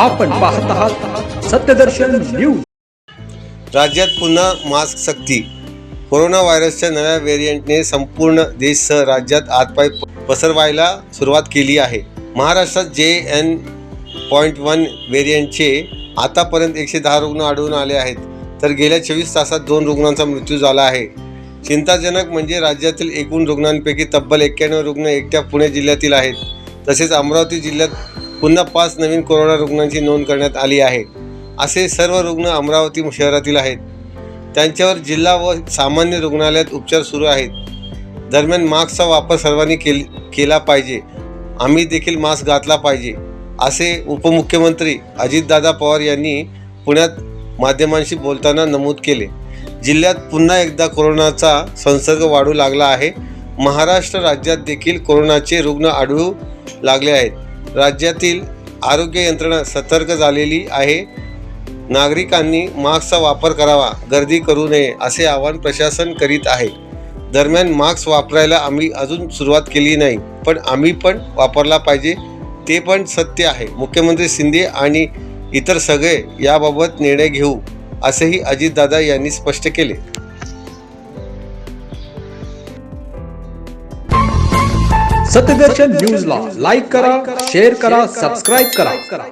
आपण पाहत आहात सत्यदर्शन न्यूज. राज्यात पुन्हा मास्क सक्ती. कोरोना व्हायरसच्या नव्या व्हेरियंटने संपूर्ण देशसह राज्यात आतपाय पसरवायला सुरुवात केली आहे. महाराष्ट्रात जे एन पॉईंट वन व्हेरियंटचे आतापर्यंत एकशे दहा रुग्ण आढळून आले आहेत. तर गेल्या चोवीस तासात दोन रुग्णांचा मृत्यू झाला आहे. चिंताजनक म्हणजे राज्यातील एकूण रुग्णांपैकी तब्बल एक्क्याण्णव रुग्ण एकट्या पुणे जिल्ह्यातील आहेत. तसेच अमरावती जिल्ह्यात पुन्हा पाच नवीन कोरोना रुग्णांची नोंद करण्यात आली आहे. असे सर्व रुग्ण अमरावती शहरातील आहेत. त्यांच्यावर जिल्हा व सामान्य रुग्णालयात उपचार सुरू आहेत. दरम्यान मास्कचा वापर सर्वांनी केल केला पाहिजे. आम्ही देखील मास्क घातला पाहिजे असे उपमुख्यमंत्री अजितदादा पवार यांनी पुण्यात माध्यमांशी बोलताना नमूद केले. जिल्ह्यात पुन्हा एकदा कोरोनाचा संसर्ग वाढू लागला आहे. महाराष्ट्र राज्यात देखील कोरोनाचे रुग्ण आढळू लागले आहेत. राज्यातील आरोग्य यंत्रणा सतर्क झालेली आहे. नागरिकांनी मास्कचा वापर करावा गर्दी करू नये असे आवाहन प्रशासन करीत आहे. दरम्यान मास्क वापरायला आम्ही अजून सुरुवात केली नाही पण आम्ही पण वापरला पाहिजे ते पण सत्य आहे. मुख्यमंत्री शिंदे आणि इतर सगळे याबाबत निर्णय घेऊ असेही अजितदादा यांनी स्पष्ट केले. सत्यदर्शन न्यूजला लाईक करा शेअर करा सबस्क्राईब करा।